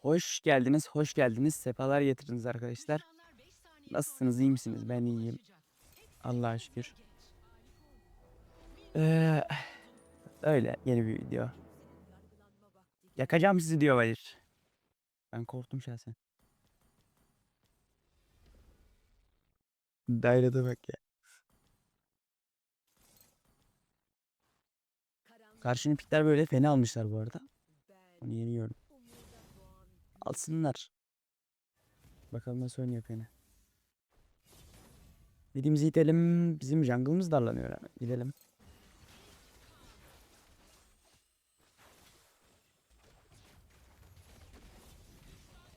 Hoş geldiniz, hoş geldiniz. Sefalar getirdiniz arkadaşlar. Nasılsınız, iyi misiniz? Ben iyiyim. Allah'a şükür. Ee, öyle yeni bir video. Yakacağım sizi diyor Valir. Ben korktum şahsen. Dairede bak ya. Karşının pikler böyle fena almışlar bu arada. Onu yeni gördüm. Alsınlar. Bakalım nasıl oynuyor Feni. Dediğimizi itelim. Bizim jungle'ımız darlanıyor. Yani. Gidelim.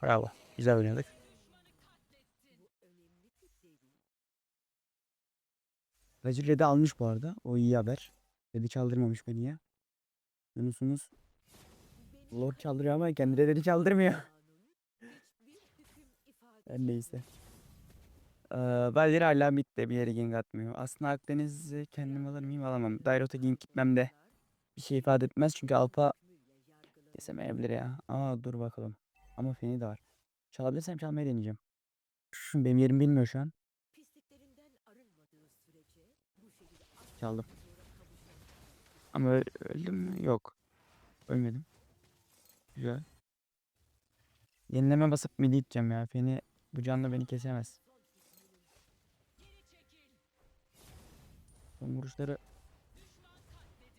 Bravo. Güzel oynadık. Racil Red'i almış bu arada. O iyi haber. Red'i çaldırmamış beni ya. Yunus'unuz Lord çaldırıyor ama kendi Red'i çaldırmıyor. Her neyse. Ee, Valir hala midde bir yere gank atmıyor. Aslında Akdeniz'i kendim alır mıyım alamam. Dairot'a gank gitmem de bir şey ifade etmez. Çünkü Alpa kesemeyebilir ya. Aa dur bakalım. Ama Feni de var. Çalabilirsem çalmayı deneyeceğim. Şu benim yerimi bilmiyor şu an. Çaldım. Ama öldüm mü? Yok. Ölmedim. Güzel. Yenileme basıp midi iteceğim ya. Feni bu canla beni kesemez. Son vuruşları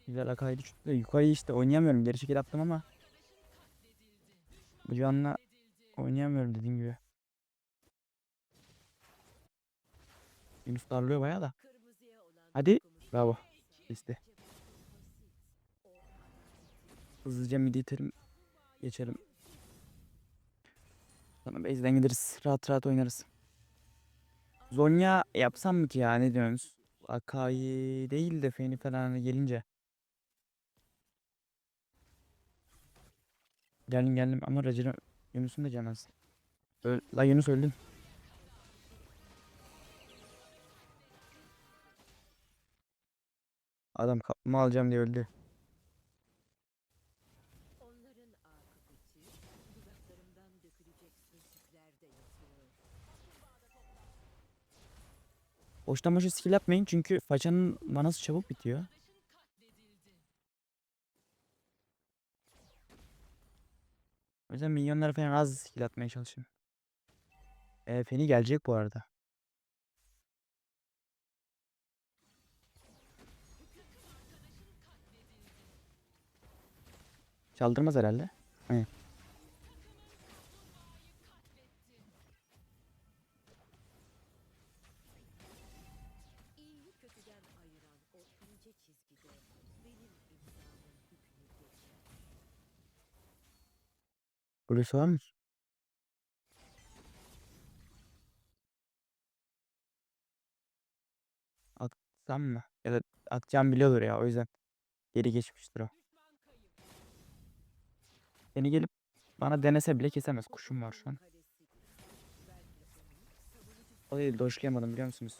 güzel akaydı çıktı. Yukarı işte oynayamıyorum. Geri çekil attım ama bu canla oynayamıyorum dediğim gibi. Yunus darlıyor bayağı da. Hadi. Bravo. İşte. Hızlıca midi iterim. Geçerim. Sonra base'den gideriz. Rahat rahat oynarız. Zonya yapsam mı ki ya ne diyorsunuz? Akai değil de Feni falan gelince. Geldim geldim ama Racine Yunus'un da canı az. Öl La Yunus öldün. Adam kapımı alacağım diye öldü. Boştan boşa skill yapmayın çünkü façanın manası çabuk bitiyor. O yüzden minyonlara falan az skill atmaya çalışın. E, Feni gelecek bu arada. Çaldırmaz herhalde. Aynen. Burası var mı? Atsam mı? Ya da atacağım biliyordur ya o yüzden. Geri geçmiştir o. Beni gelip bana denese bile kesemez. Kuşum var şu an. O değil doşlayamadım biliyor musunuz?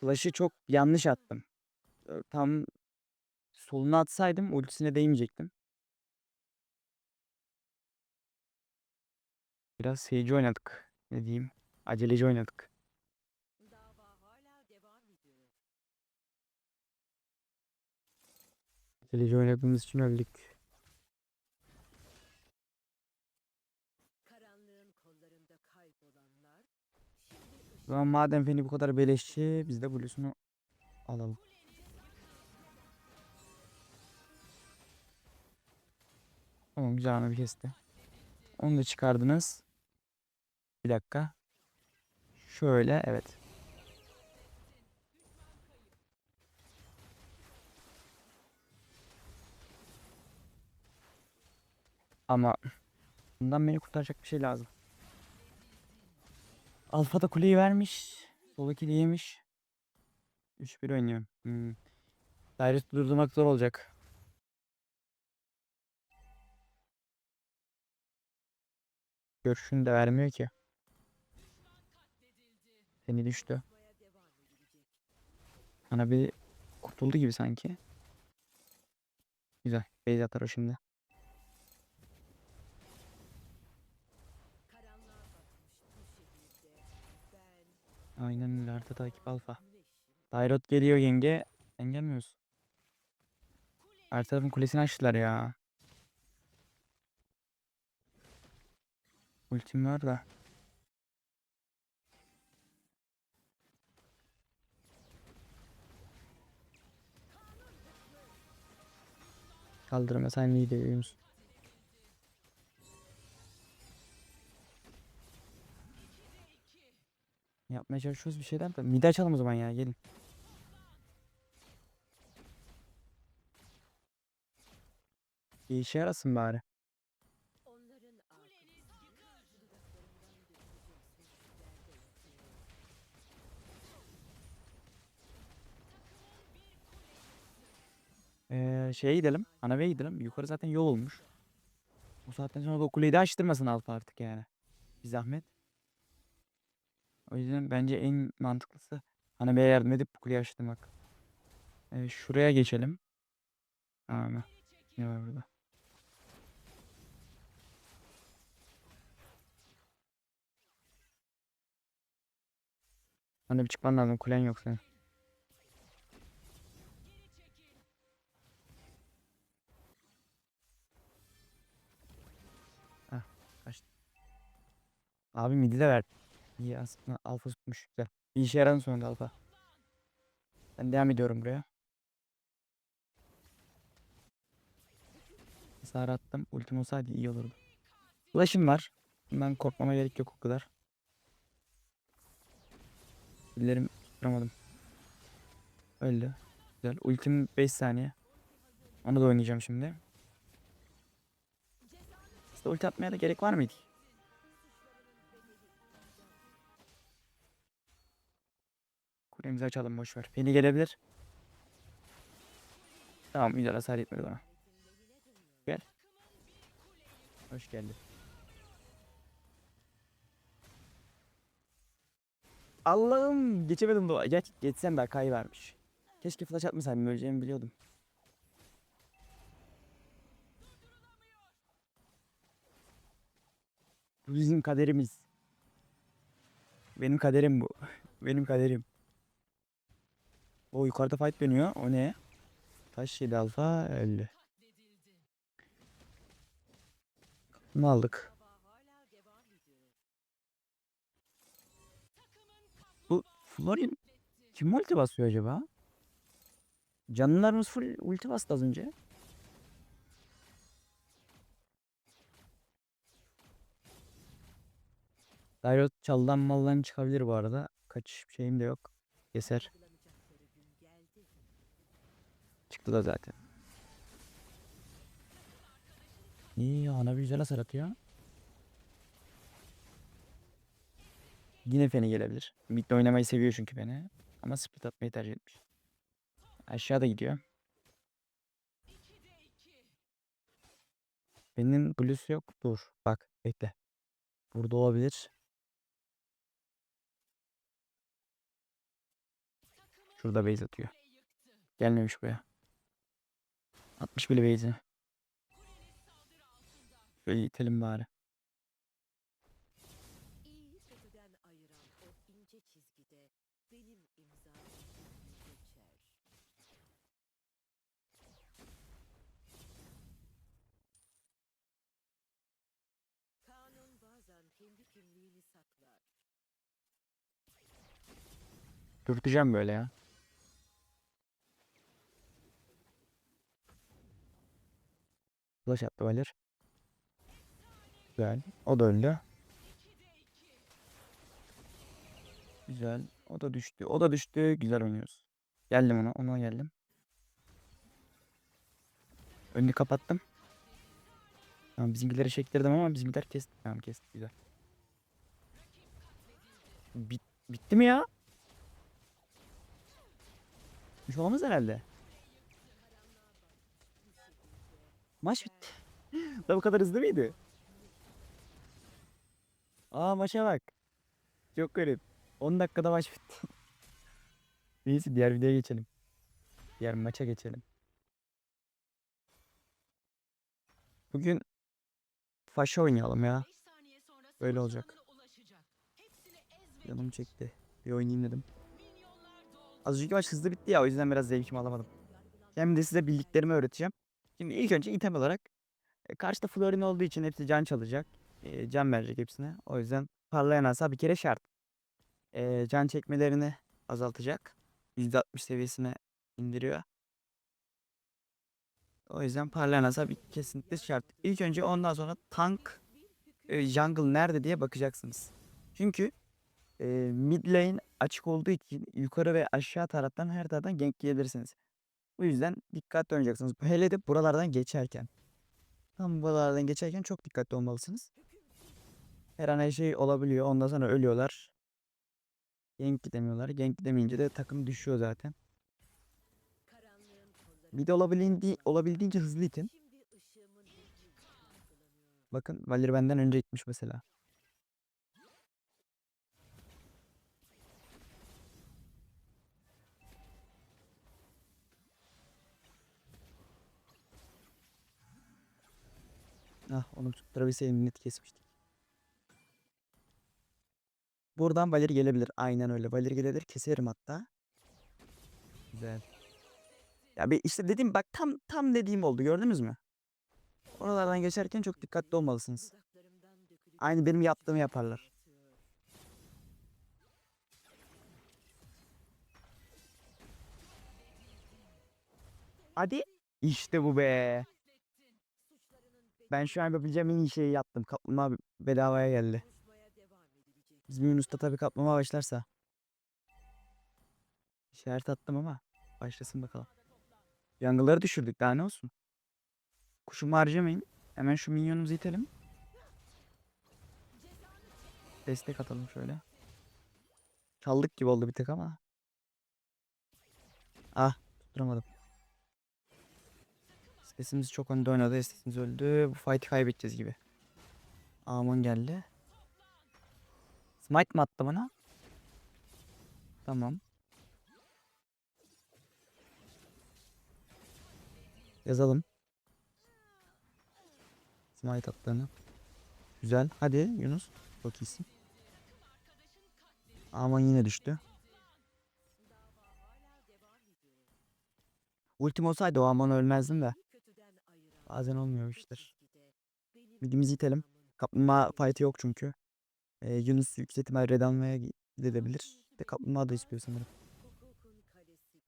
Flash'ı çok yanlış attım. Tam soluna atsaydım ultisine değmeyecektim. Biraz seyirci oynadık. Ne diyeyim? Aceleci oynadık. Aceleci oynadığımız için öldük. O zaman madem Feni bu kadar beleşçi biz de Blue'sunu alalım. Tamam güzel bir kesti. Onu da çıkardınız. Bir dakika. Şöyle evet. Ama bundan beni kurtaracak bir şey lazım. Alfa da kuleyi vermiş. Sol ikili yemiş. 3-1 oynuyorum. Hmm. Daires'i durdurmak zor olacak. Görüşünü de vermiyor ki. Seni düştü. Bana bir kurtuldu gibi sanki. Güzel. Beyz atar o şimdi. Aynen öyle. Artı takip alfa. Dairot geliyor yenge. Sen gelmiyorsun. Arka tarafın kulesini açtılar ya. Ultim var da. Kaldırma sen iyi de misin? Yapmaya çalışıyoruz bir şeyler de. Mide açalım o zaman ya gelin. Bir işe yarasın bari. Ee, şeye gidelim. Anaveye gidelim. Yukarı zaten yol olmuş. Bu saatten sonra da o kuleyi de açtırmasın Alfa artık yani. Bir zahmet. O yüzden bence en mantıklısı Anave'ye yardım edip bu kuleyi açtırmak. Ee, şuraya geçelim. Tamam. Ne var burada? Hani bir çıkman lazım. Kulen yok senin. Abi midi de ver. İyi aslında alfa tutmuş güzel. Bir işe yaradın sonunda alfa. Ben devam ediyorum buraya. Hasar attım. Ultim olsaydı iyi olurdu. Flash'ım var. Ben korkmama gerek yok o kadar. Ellerim tutturamadım. Öldü. Güzel. Ultim 5 saniye. Onu da oynayacağım şimdi. İşte ulti atmaya da gerek var mıydı? Kulemizi açalım boş ver. Beni gelebilir. Tamam güzel hasar etmedi bana. Gel. Hoş geldin. Allah'ım geçemedim doğa. Geç, geçsem daha kayı vermiş. Keşke flash atmasaydım öleceğimi biliyordum. Bu bizim kaderimiz. Benim kaderim bu. Benim kaderim. O yukarıda fight dönüyor. O ne? Taş yedi alfa öldü. Bunu aldık. Bu Florian kim ulti basıyor acaba? Canlılarımız full ulti bastı az önce. Dairot çaldan maldan çıkabilir bu arada. Kaç şeyim de yok. Keser. Çıktı da zaten. İyi ana bir güzel hasar atıyor. Yine Feni gelebilir. Mid'de oynamayı seviyor çünkü beni. Ama split atmayı tercih etmiş. Aşağıda gidiyor. Benim blues yok. Dur. Bak bekle. Burada olabilir. Şurada base atıyor. Gelmemiş buraya. 60 bile base'i. Şöyle itelim bari. İyiyi kötüden ayıran o ince çizgide benim imzam geçer. Kanun bazen kendi kimliğini saklar. Dürteceğim böyle ya. Flash attı Valir. Güzel. O da öldü. Güzel. O da düştü. O da düştü. Güzel oynuyoruz. Geldim ona. Ona geldim. Önünü kapattım. Tamam bizimkileri çektirdim ama bizimkiler kesti. Tamam kesti. Güzel. Bit bitti mi ya? Bir şey olmaz herhalde. Maç bitti. Da bu kadar hızlı mıydı? Aa maça bak. Çok garip. 10 dakikada maç bitti. Neyse diğer videoya geçelim. Diğer maça geçelim. Bugün Faşa oynayalım ya. Böyle olacak. Canım çekti. Bir oynayayım dedim. Az önceki maç hızlı bitti ya o yüzden biraz zevkimi alamadım. Hem de size bildiklerimi öğreteceğim. Şimdi ilk önce item olarak e, karşıda Florin olduğu için hepsi can çalacak. E, can verecek hepsine. O yüzden parlayan asa bir kere şart. E, can çekmelerini azaltacak. %60 seviyesine indiriyor. O yüzden parlayan asa bir kesinlikle şart. İlk önce ondan sonra tank e, jungle nerede diye bakacaksınız. Çünkü e, mid lane açık olduğu için yukarı ve aşağı taraftan her taraftan gank yiyebilirsiniz. Bu yüzden dikkatli oynayacaksınız. Hele de buralardan geçerken. Tam buralardan geçerken çok dikkatli olmalısınız. Her an her şey olabiliyor. Ondan sonra ölüyorlar. Gank gidemiyorlar. Gank gidemeyince de takım düşüyor zaten. Bir de olabildiğince, olabildiğince hızlı itin. Bakın Valir benden önce gitmiş mesela. Ah onu tutturabilseydim net kesmiştik. Buradan Valir gelebilir. Aynen öyle. Valir gelebilir. Keserim hatta. Güzel. Ya bir işte dediğim bak tam tam dediğim oldu. Gördünüz mü? Oralardan geçerken çok dikkatli olmalısınız. Aynı benim yaptığımı yaparlar. Hadi. İşte bu be. Ben şu an yapabileceğim en iyi şeyi yaptım. Kaplumbağa bedavaya geldi. Bizim Yunus'ta tabii kaplumbağa başlarsa. İşaret attım ama başlasın bakalım. Yangıları düşürdük daha ne olsun. Kuşumu harcamayın. Hemen şu minyonumuzu itelim. Destek atalım şöyle. Çaldık gibi oldu bir tek ama. Ah tutturamadım. Sesimiz çok önde oynadı. Sesimiz öldü. Bu fight'i kaybedeceğiz gibi. Amon geldi. Smite mi attı bana? Tamam. Yazalım. Smite attığını. Güzel. Hadi Yunus. Çok iyisin. Aman yine düştü. Ultim olsaydı o aman ölmezdim de. Bazen olmuyor işler. Midimizi itelim. Kaplumbağa fight'ı yok çünkü. Ee, Yunus yüksek ihtimal red almaya gi- gidebilir. De kaplumbağa da istiyor sanırım.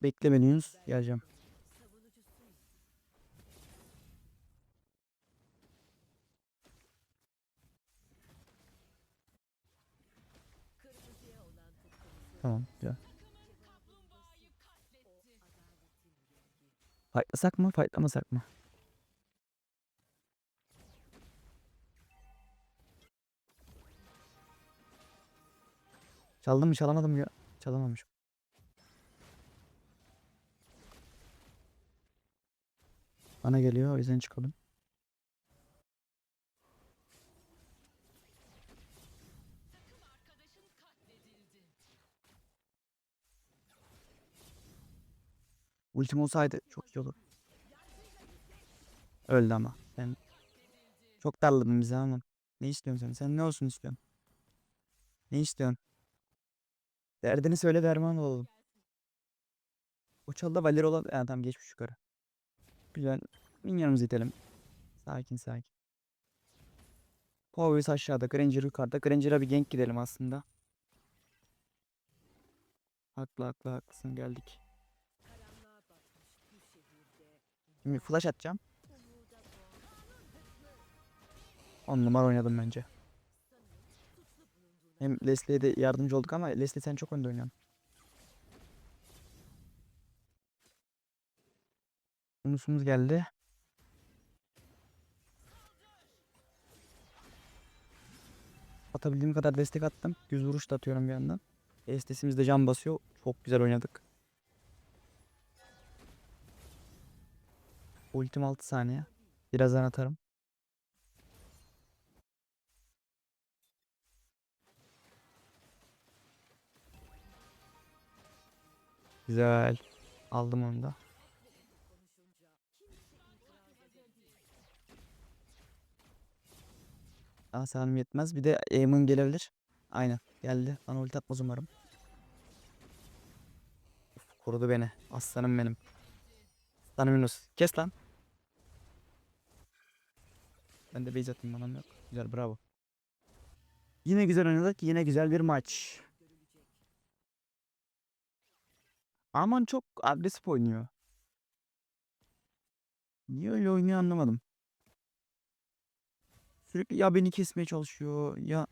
Bekle beni Yunus. Geleceğim. Tamam. Güzel. Fightlasak mı? Fightlamasak mı? Çaldım mı çalamadım ya? Çalamamışım. Bana geliyor o yüzden çıkalım. Ultim olsaydı çok iyi olur. Öldü ama. Ben çok darladım bizi ama. Ne istiyorsun sen? Sen ne olsun istiyorsun? Ne istiyorsun? Derdini söyle derman olalım. O çalda Valer olan... Ha, tamam geçmiş yukarı. Güzel. Minyonumuzu itelim. Sakin sakin. Povis aşağıda. Granger yukarıda. Granger'a bir gank gidelim aslında. Haklı haklı haklısın geldik. Şimdi flash atacağım. 10 numara oynadım bence. Hem Leslie'ye de yardımcı olduk ama Leslie sen çok önde oynuyorsun. Yunus'umuz geldi. Atabildiğim kadar destek attım. Düz vuruş da atıyorum bir yandan. Estesimiz de can basıyor. Çok güzel oynadık. Ultim 6 saniye. Birazdan atarım. Güzel. Aldım onu da. Aa sanırım yetmez. Bir de Aemon gelebilir. Aynen. Geldi. Bana ulti atmaz umarım. Korudu beni. Aslanım benim. Aslanım Yunus. Kes lan. Ben de base atayım manam yok. Güzel bravo. Yine güzel oynadık. Yine güzel bir maç. Aman çok agresif oynuyor. Niye öyle oynuyor anlamadım. Sürekli ya beni kesmeye çalışıyor ya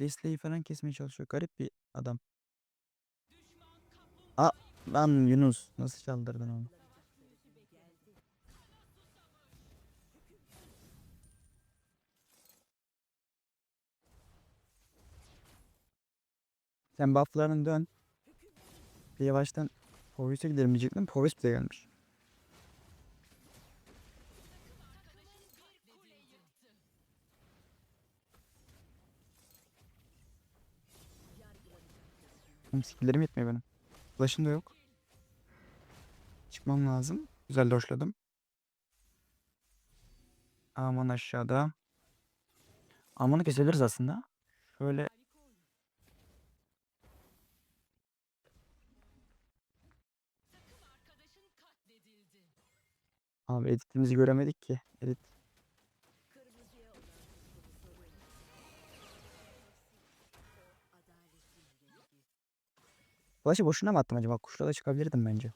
Leslie'yi falan kesmeye çalışıyor. Garip bir adam. Aa lan Yunus nasıl çaldırdın onu? Sen bufflarını dön. Yavaştan Povis'e gidelim diyecektim. Povis bile gelmiş. Oğlum skill'lerim yetmiyor benim. Flash'ım da yok. Çıkmam lazım. Güzel doşladım. Aman aşağıda. Amanı kesebiliriz aslında. Şöyle Abi editimizi göremedik ki. Edit. Flash'ı boşuna mı attım acaba? Kuşla da çıkabilirdim bence.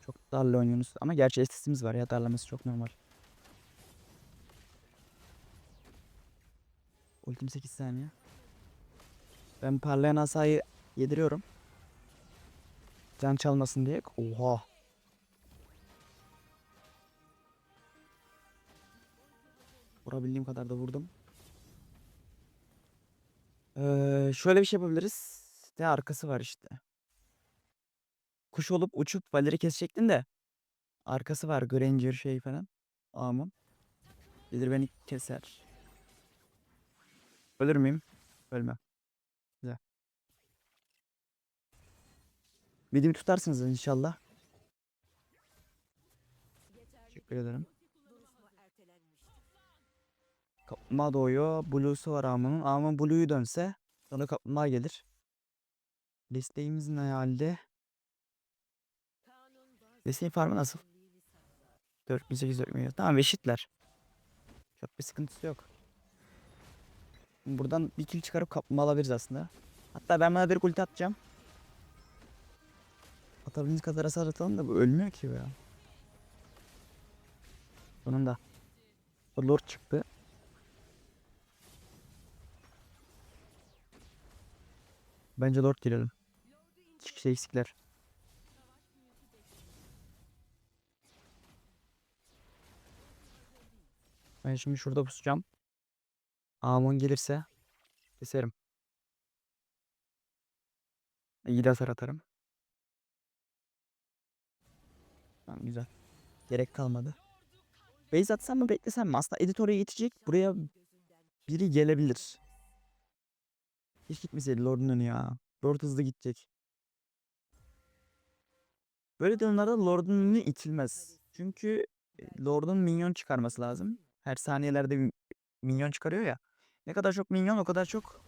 Çok darla oynuyorsunuz. Ama gerçi estesimiz var ya. Darlaması çok normal. Ultim 8 saniye. Ben parlayan asayı yediriyorum. Can çalmasın diye. Oha. Vurabildiğim kadar da vurdum. Ee, şöyle bir şey yapabiliriz. De arkası var işte. Kuş olup uçup Valer'i kesecektin de. Arkası var. Granger şey falan. Amon. Gelir beni keser. Ölür müyüm? Ölmem. Güzel. Midimi tutarsınız inşallah. Teşekkür ederim. Kaplumbağa doğuyor. Blue'su var Amon'un. Amon Blue'yu dönse sonra kaplumbağa gelir. Desteğimiz ne halde? Desteğin farmı nasıl? kimliğini saklar. 4800 dökmüyor. Tamam eşitler. Çok bir sıkıntısı yok. Buradan bir kill çıkarıp kaplumbağa alabiliriz aslında. Hatta ben bana bir ulti atacağım. Atabildiğiniz kadar hasar atalım da bu ölmüyor ki ya. Sonunda. Lord çıktı. Bence Lord girelim. Çıkışta eksikler. Ben şimdi şurada pusacağım. Amon gelirse keserim. İyi de hasar atarım. Tamam güzel. Gerek kalmadı. Base atsam mı beklesem mi? Aslında edit oraya. Buraya biri gelebilir. Hiç gitmeseydi Lord'un önü ya. Lord hızlı gidecek. Böyle durumlarda Lord'un önü itilmez. Çünkü e, Lord'un minyon çıkarması lazım. Her saniyelerde bir minyon çıkarıyor ya. Ne kadar çok minyon o kadar çok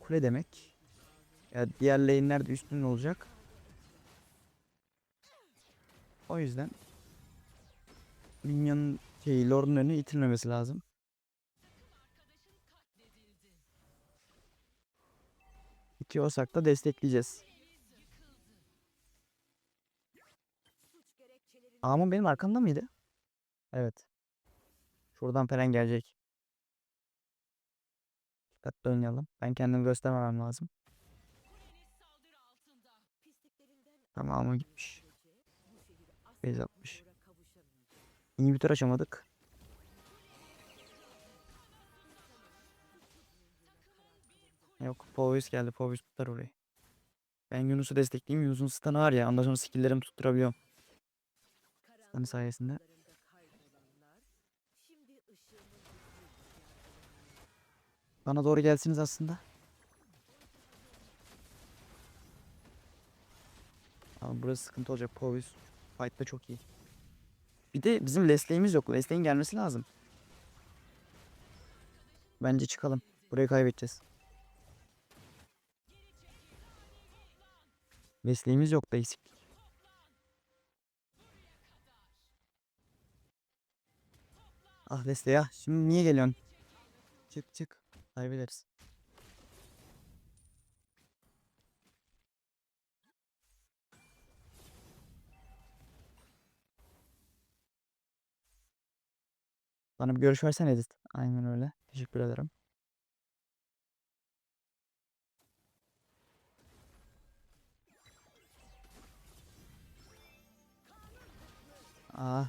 kule demek. Ya diğer lane'ler de üstün olacak. O yüzden minyon şey Lord'un önü itilmemesi lazım. İtiyorsak da destekleyeceğiz. Amon benim arkamda mıydı? Evet. Şuradan falan gelecek. Dikkatli oynayalım. Ben kendimi göstermemem lazım. pisliklerinden Tamam Amon gitmiş. Base atmış. İnhibitör açamadık. Yok Povis geldi. Povis tutar orayı. Ben Yunus'u destekleyeyim. Yunus'un stun'ı var ya. Ondan sonra skill'lerimi tutturabiliyorum. Stun'ı sayesinde. Bana doğru gelsiniz aslında. Ama burası sıkıntı olacak. Povis fight'ta çok iyi. Bir de bizim Leslie'imiz yok. Leslie'nin gelmesi lazım. Bence çıkalım. Burayı kaybedeceğiz. Mesleğimiz yok da eksik. Ah Leslie ya. Şimdi niye geliyorsun? Çık çık. Kaybederiz. Bana bir görüş versene Edith. Aynen öyle. Teşekkür ederim. Aa.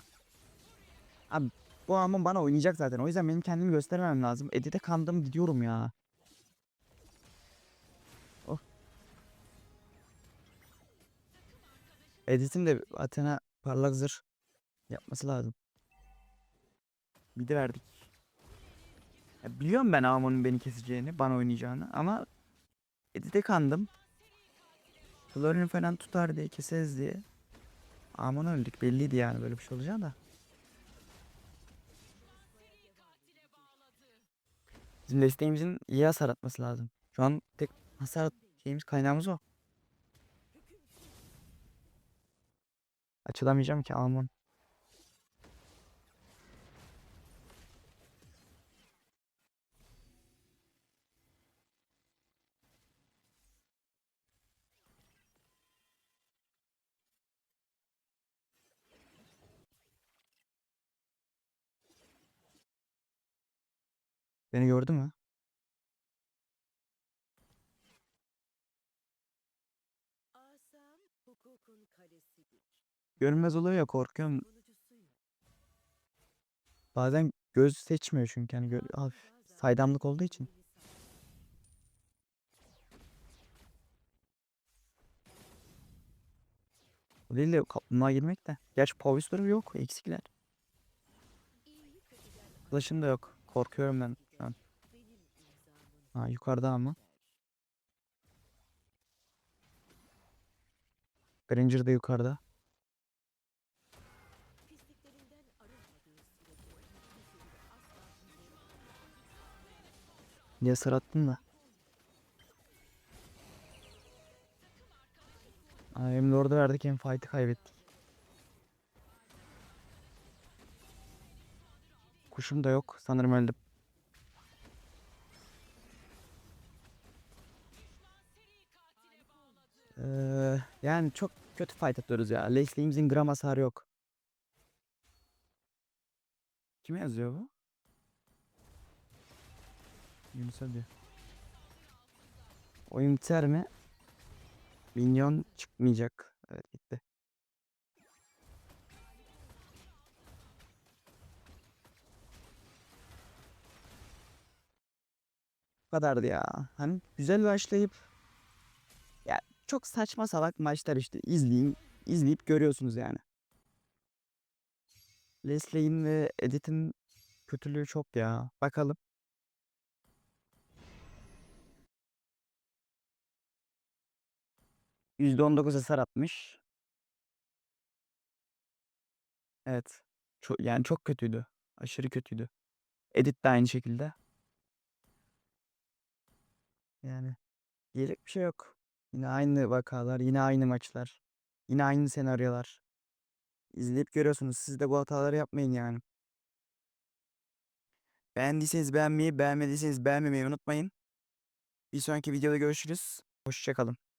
Abi bu amon bana oynayacak zaten. O yüzden benim kendimi göstermem lazım. Edith'e kandım gidiyorum ya. Oh. Edith'in de Athena parlak zırh yapması lazım. Bir de verdik. Ya biliyorum ben Amon'un beni keseceğini, bana oynayacağını ama Edith'e kandım. Florin falan tutar diye keseriz diye. Amon öldük belliydi yani böyle bir şey olacağı da. Bizim desteğimizin iyi hasar atması lazım. Şu an tek hasar şeyimiz kaynağımız o. Açılamayacağım ki Alman. Beni gördü mü? Görünmez oluyor ya korkuyorum. Bazen göz seçmiyor çünkü hani gö- hafif saydamlık olduğu için. O değil de kaplumbağa girmek de. Gerçi powisleri yok eksikler. Flash'ım da yok. Korkuyorum ben Ha yukarıda ama. Granger de yukarıda. Niye sarattın da? Aa, hem Lord'u verdik hem fight'ı kaybettik. Kuşum da yok. Sanırım öldüm. Ee, yani çok kötü fight atıyoruz ya. Leslie'imizin gram hasarı yok. Kime yazıyor bu? Yunus'a diyor. Oyun biter mi? Minyon çıkmayacak. Evet gitti. Bu kadardı ya. Hani güzel başlayıp çok saçma salak maçlar işte izleyin izleyip görüyorsunuz yani. Leslie'in ve Edith'in kötülüğü çok ya. Bakalım. %19 hasar atmış. Evet. Çok, yani çok kötüydü. Aşırı kötüydü. Edit de aynı şekilde. Yani diyecek bir şey yok. Yine aynı vakalar, yine aynı maçlar. Yine aynı senaryolar. İzleyip görüyorsunuz. Siz de bu hataları yapmayın yani. Beğendiyseniz beğenmeyi, beğenmediyseniz beğenmemeyi unutmayın. Bir sonraki videoda görüşürüz. Hoşçakalın.